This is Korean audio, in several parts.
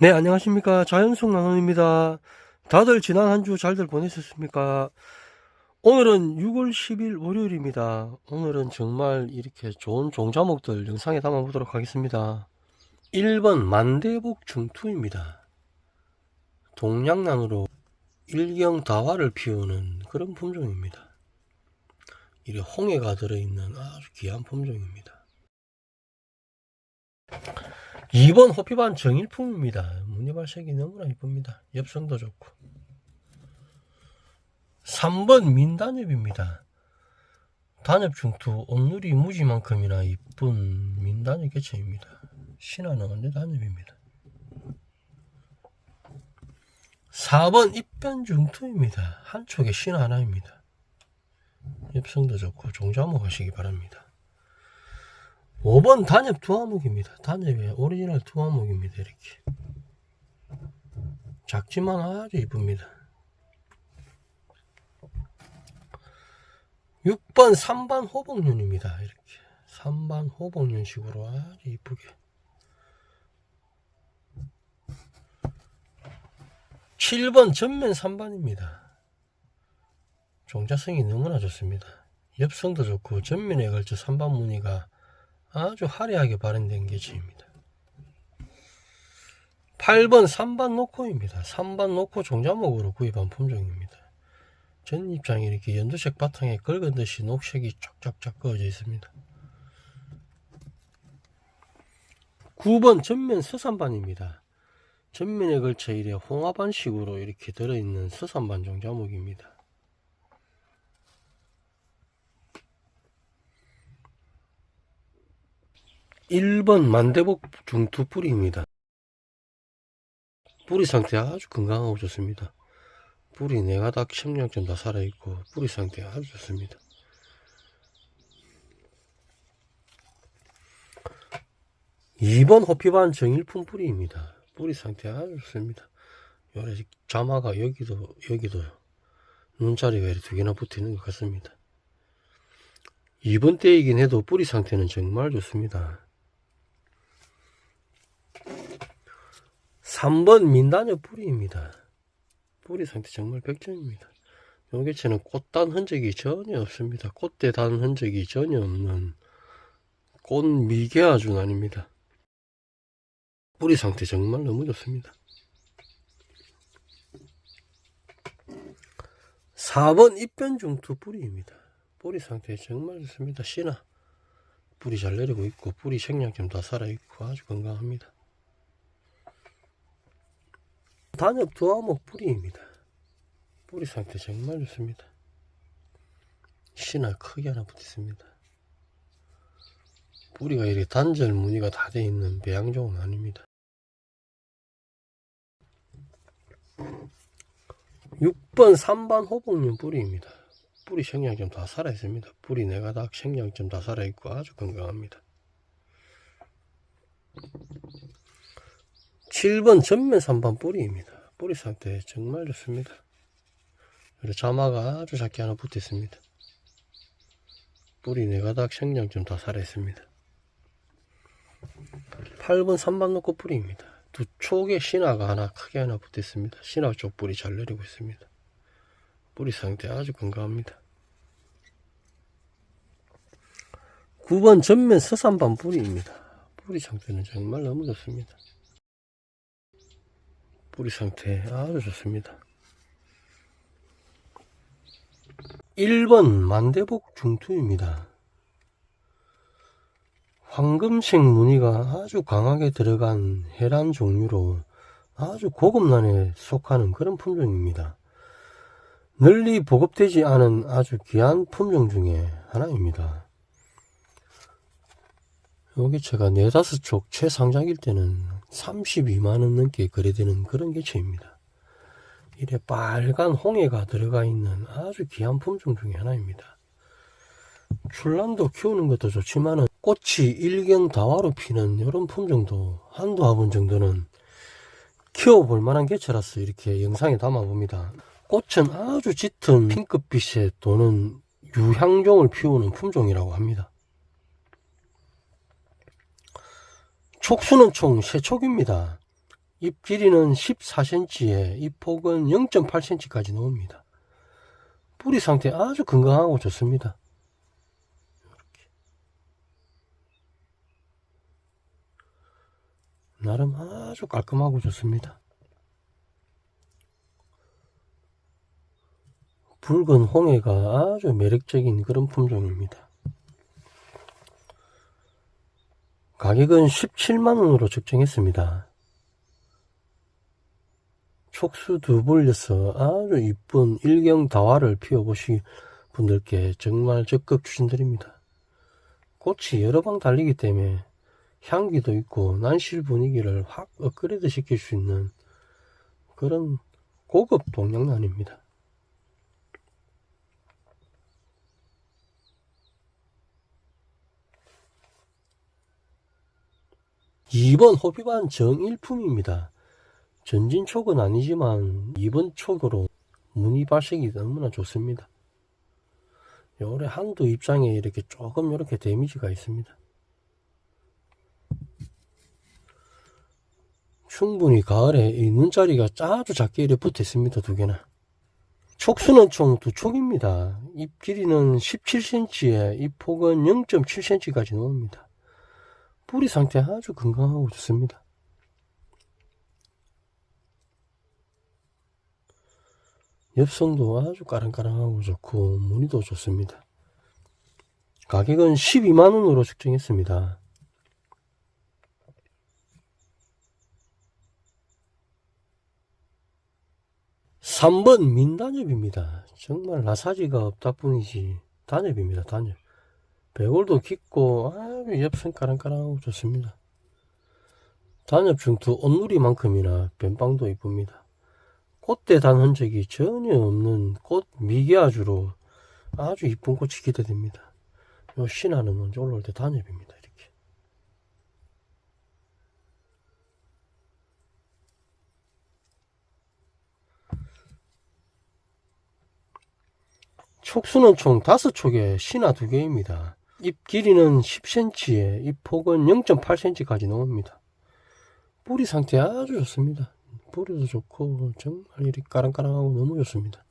네, 안녕하십니까. 자연숙 나눔입니다. 다들 지난 한 주 잘들 보내셨습니까? 오늘은 6월 10일 월요일입니다. 오늘은 정말 이렇게 좋은 종자목들 영상에 담아보도록 하겠습니다. 1번 만대복 중투입니다. 동양난으로 일경 다화를 피우는 그런 품종입니다. 이 홍해가 들어있는 아주 귀한 품종입니다. 2번 호피반 정일품입니다. 무늬 발색이 너무나 이쁩니다. 엽성도 좋고. 3번 민단엽입니다. 단엽 중투 온누리 무지만큼이나 이쁜 민단엽 개체입니다. 신화는 언제 단엽입니다. 4번 입변 중투입니다. 한쪽에 신화 하나입니다. 엽성도 좋고 종자목 하시기 바랍니다. 5번 단엽 두화목입니다. 단엽의 오리지널 두화목입니다. 이렇게. 작지만 아주 이쁩니다. 6번 3반 호복륜입니다. 이렇게. 3반 호복륜 식으로 아주 이쁘게. 7번 전면 3반입니다. 종자성이 너무나 좋습니다. 엽성도 좋고 전면에 걸쳐 3반 무늬가 아주 화려하게 발현된 개체입니다. 8번 3반 노코입니다. 3반 노코 종자목으로 구입한 품종입니다. 전 입장에 이렇게 연두색 바탕에 긁은 듯이 녹색이 쫙쫙쫙 그어져 있습니다. 9번 전면 서산반입니다. 전면에 걸쳐 이래 홍화반식으로 이렇게 들어있는 서산반 종자목입니다. 1번 만대복 중투 뿌리입니다. 뿌리 상태 아주 건강하고 좋습니다. 뿌리 네가닥 청량점 다 살아있고 뿌리 상태 아주 좋습니다. 2번 호피반 정일품 뿌리입니다. 뿌리 상태 아주 좋습니다. 요래 자마가 여기도 여기도 눈자리가 이렇게 두 개나 붙어 있는 것 같습니다. 2번 때이긴 해도 뿌리 상태는 정말 좋습니다. 3번 민단엽 뿌리입니다. 뿌리 상태 정말 백점입니다. 요 개체는 꽃단 흔적이 전혀 없습니다. 꽃대 단 흔적이 전혀 없는 꽃 미개아준 아닙니다. 뿌리 상태 정말 너무 좋습니다. 4번 입변중투 뿌리입니다. 뿌리 상태 정말 좋습니다. 씨나 뿌리 잘 내리고 있고 뿌리 생량점 다 살아있고 아주 건강합니다. 단엽 두화목 뿌리입니다. 뿌리 상태 정말 좋습니다. 씨나 크게 하나 붙었습니다. 뿌리가 이렇게 단절 무늬가 다 되어 있는 배양종은 아닙니다. 6번 3반 호복륜 뿌리입니다. 뿌리 생양점 다 살아있습니다. 뿌리 네가닥 생양점 다 살아있고 아주 건강합니다. 7번 전면 3반 뿌리입니다. 뿌리 상태 정말 좋습니다. 그리고 자마가 아주 작게 하나 붙어 있습니다. 뿌리 네가닥 생장점 다 살아있습니다. 8번 3반 놓고 뿌리입니다. 두 촉에 신화가 하나 크게 하나 붙어 있습니다. 신화 쪽 뿌리 잘 내리고 있습니다. 뿌리 상태 아주 건강합니다. 9번 전면 서산반 뿌리입니다. 뿌리 상태는 정말 너무 좋습니다. 뿌리 상태 아주 좋습니다. 1번 만대복 중투입니다. 황금색 무늬가 아주 강하게 들어간 해란 종류로 아주 고급란에 속하는 그런 품종입니다. 널리 보급되지 않은 아주 귀한 품종 중에 하나입니다. 여기 제가 네다섯 쪽 최상작일 때는 32만원 넘게 거래되는 그런 개체입니다. 이래 빨간 홍해가 들어가 있는 아주 귀한 품종 중에 하나입니다. 출란도 키우는 것도 좋지만은 꽃이 일경 다화로 피는 이런 품종도 한두 화분 정도는 키워볼 만한 개체라서 이렇게 영상에 담아봅니다. 꽃은 아주 짙은 핑크빛에 도는 유향종을 피우는 품종이라고 합니다. 촉수는 총 3촉입니다. 잎 길이는 14cm에 잎 폭은 0.8cm까지 나옵니다. 뿌리 상태 아주 건강하고 좋습니다. 나름 아주 깔끔하고 좋습니다. 붉은 홍해가 아주 매력적인 그런 품종입니다. 가격은 17만원으로 책정했습니다. 촉수 두 벌려서 아주 이쁜 일경 다화를 피워보시 분들께 정말 적극 추천드립니다. 꽃이 여러 방 달리기 때문에 향기도 있고 난실 분위기를 확 업그레이드 시킬 수 있는 그런 고급 동양란입니다. 2번 호비반 정일품입니다. 전진촉은 아니지만 2번 촉으로 무늬 발색이 너무나 좋습니다. 요래 한두 입장에 이렇게 조금 이렇게 데미지가 있습니다. 충분히 가을에 이 눈자리가 아주 작게 이렇게 붙어 있습니다. 두 개나. 촉수는 총 두 촉입니다. 잎 길이는 17cm에 잎 폭은 0.7cm까지 나옵니다. 뿌리 상태 아주 건강하고 좋습니다. 엽선도 아주 까랑까랑하고 좋고 무늬도 좋습니다. 가격은 12만원으로 책정했습니다. 3번 민단엽입니다. 정말 나사지가 없다 뿐이지 단엽입니다. 단엽. 배골도 깊고 아주 엽선 까랑까랑하고 좋습니다. 단엽 중투 온누리만큼이나 변방도 이쁩니다. 꽃대 단 흔적이 전혀 없는 꽃 미개아주로 아주 이쁜 꽃이 기대됩니다. 요 신하는 먼저 올라올 때 단엽입니다. 이렇게. 촉수는 총 5촉에 신하 2개입니다. 잎 길이는 10cm에 잎 폭은 0.8cm까지 나옵니다. 뿌리 상태 아주 좋습니다. 뿌리도 좋고 정말 이렇게 까랑까랑하고 너무 좋습니다.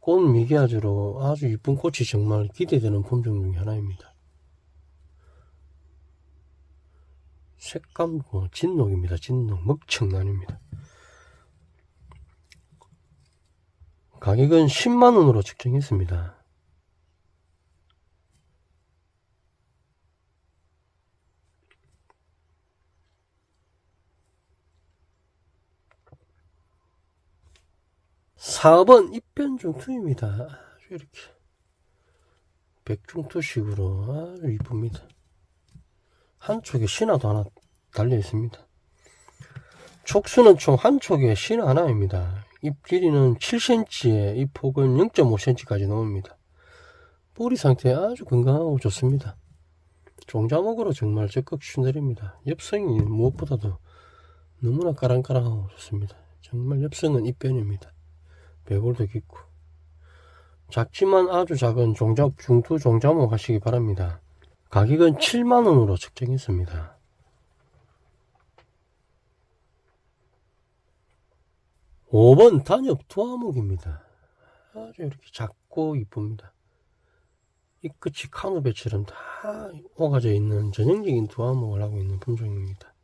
꽃 미개아주로 아주 이쁜 꽃이 정말 기대되는 품종 중에 하나입니다. 색감도 진녹입니다. 진녹 먹청난입니다. 가격은 10만원으로 책정했습니다. 4번 입변중 투입니다. 아주 이렇게 백중투식으로 아주 이쁩니다. 한쪽에 신화도 하나 달려 있습니다. 촉수는 총 한쪽에 신화 하나입니다. 잎 길이는 7cm에 잎 폭은 0.5cm까지 나옵니다. 뿌리 상태 아주 건강하고 좋습니다. 종자목으로 정말 적극 추천드립니다. 엽성이 무엇보다도 너무나 까랑까랑하고 좋습니다. 정말 엽성은 입변입니다. 배골도 깊고 작지만 아주 작은 종자, 중투 종자목 하시기 바랍니다. 가격은 7만원으로 책정했습니다. (5번) 단엽 두화목입니다 아주 이렇게 작고 이쁩니다 이 끝이 카누배처럼 다 오가져 있는 전형적인 두화목을 하고 있는 품종입니다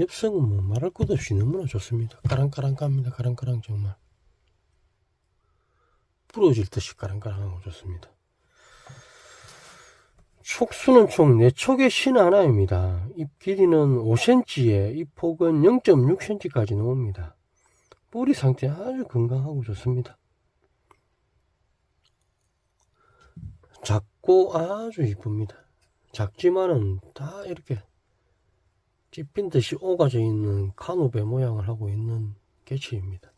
엽성은 뭐 말할 것 없이 너무나 좋습니다. 까랑까랑 깝니다. 까랑까랑 정말. 부러질 듯이 까랑까랑하고 좋습니다. 촉수는 총 4촉의 신 하나입니다. 잎 길이는 5cm에 잎 폭은 0.6cm까지 나옵니다. 뿌리 상태 아주 건강하고 좋습니다. 작고 아주 이쁩니다. 작지만은 다 이렇게 찝힌 듯이 오가져 있는 카누베 모양을 하고 있는 개체입니다.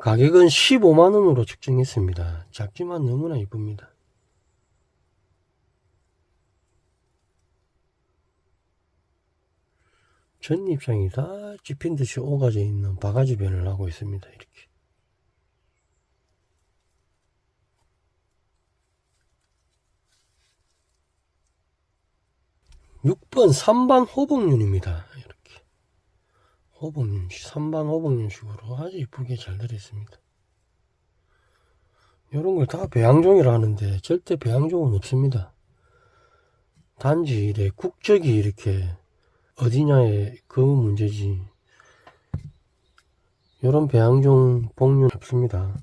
가격은 15만원으로 측정했습니다. 작지만 너무나 이쁩니다. 전 입장이 다 찝힌 듯이 오가져 있는 바가지 변을 하고 있습니다. 이렇게. 6번 3반 호복륜입니다. 이렇게. 호복륜, 3반 호복륜식으로 아주 이쁘게 잘 들어있습니다. 이런 걸 다 배양종이라 하는데 절대 배양종은 없습니다. 단지 이래 국적이 이렇게 어디냐에 그 문제지. 이런 배양종 복륜 없습니다.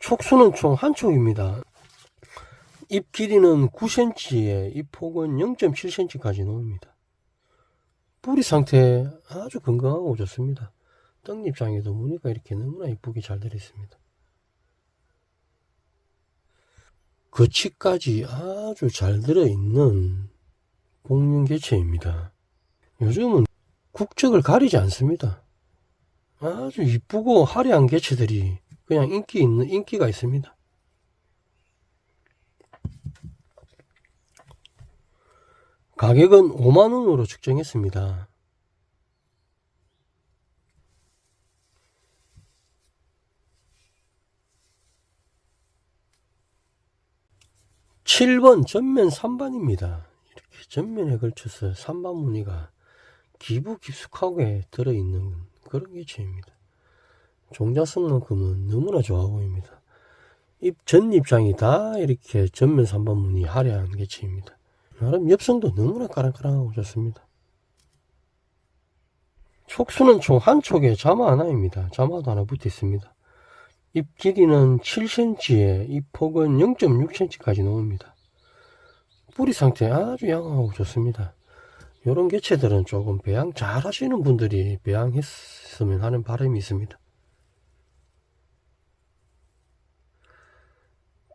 촉수는 총 한 촉입니다. 잎 길이는 9cm에 잎 폭은 0.7cm까지 나옵니다. 뿌리 상태 아주 건강하고 좋습니다. 떡잎장에도 무늬가 이렇게 너무나 이쁘게 잘 들어있습니다. 거치까지 아주 잘 들어있는 복륜 개체입니다. 요즘은 국적을 가리지 않습니다. 아주 이쁘고 화려한 개체들이 그냥 인기 있는 인기가 있습니다. 가격은 5만원으로 측정했습니다. 칠 번 전면 3반입니다. 이렇게 전면에 걸쳐서 3반 무늬가 기부 깊숙하게 들어있는 그런 개체입니다. 종자성만큼은 너무나 좋아 보입니다. 잎 전잎장이 다 이렇게 전면 3반 무늬 화려한 개체입니다. 나름 엽성도 너무나 까랑까랑하고 좋습니다. 촉수는 총 한 촉에 자마 하나입니다. 자마도 하나 붙어 있습니다. 잎 길이는 7cm에 잎 폭은 0.6cm까지 나옵니다. 뿌리 상태 아주 양호하고 좋습니다. 이런 개체들은 조금 배양 잘 하시는 분들이 배양했으면 하는 바람이 있습니다.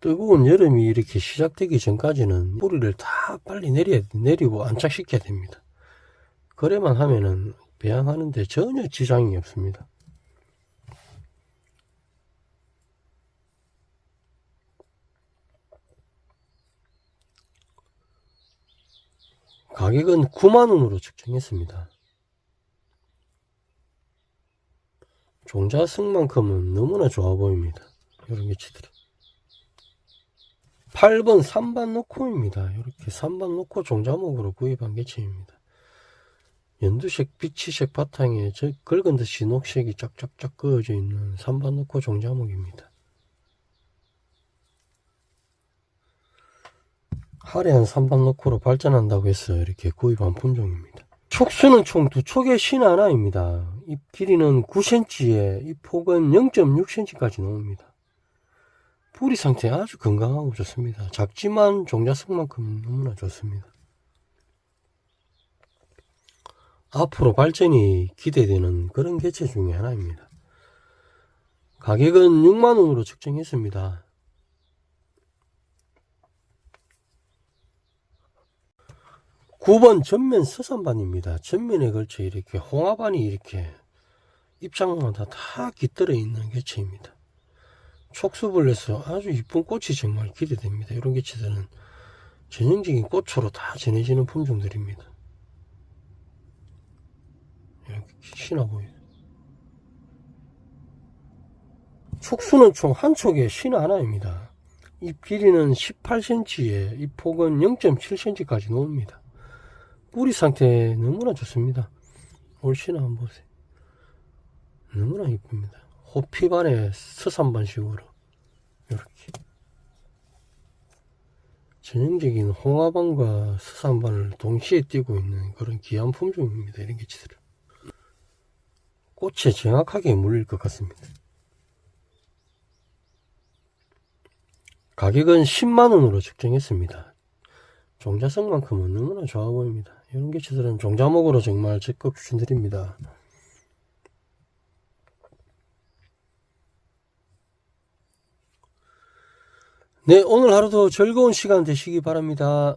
뜨거운 여름이 이렇게 시작되기 전까지는 뿌리를 다 빨리 내려, 내리고 안착시켜야 됩니다. 그래만 하면은 배양하는데 전혀 지장이 없습니다. 가격은 9만원으로 측정했습니다. 종자승만큼은 너무나 좋아 보입니다. 이런 개체들이. 8번 3반 노코입니다. 이렇게 3반 노코 종자목으로 구입한 개체입니다. 연두색 비치색 바탕에 저 긁은 듯이 녹색이 쫙쫙쫙 그어져 있는 3반 노코 종자목입니다. 화려한 3반 노코로 발전한다고 해서 이렇게 구입한 품종입니다. 촉수는 총 두 촉에 신 하나입니다. 잎 길이는 9cm에 잎 폭은 0.6cm까지 나옵니다. 뿌리 상태 아주 건강하고 좋습니다. 작지만 종자성만큼 너무나 좋습니다. 앞으로 발전이 기대되는 그런 개체 중에 하나입니다. 가격은 6만원으로 측정했습니다. 구번 전면 서산반입니다. 전면에 걸쳐 이렇게 홍화반이 이렇게 입장마다 다 깃들어 있는 개체입니다. 촉수벌레서 아주 이쁜 꽃이 정말 기대됩니다. 이런 개체들은 전형적인 꽃으로 다 전해지는 품종들입니다. 이렇게 신어 보여요. 촉수는 총 한 촉에 신 하나입니다. 잎 길이는 18cm에 잎 폭은 0.7cm까지 나옵니다. 뿌리 상태 너무나 좋습니다. 올 신화 한번 보세요. 너무나 이쁩니다. 호피반에 서산반식으로 이렇게 전형적인 홍화반과 서산반을 동시에 띄고 있는 그런 귀한 품종입니다. 이런 개체들은 꽃에 정확하게 물릴 것 같습니다. 가격은 10만원으로 측정했습니다. 종자성만큼은 너무나 좋아 보입니다. 이런 개체들은 종자목으로 정말 적극 추천드립니다. 네, 오늘 하루도 즐거운 시간 되시기 바랍니다.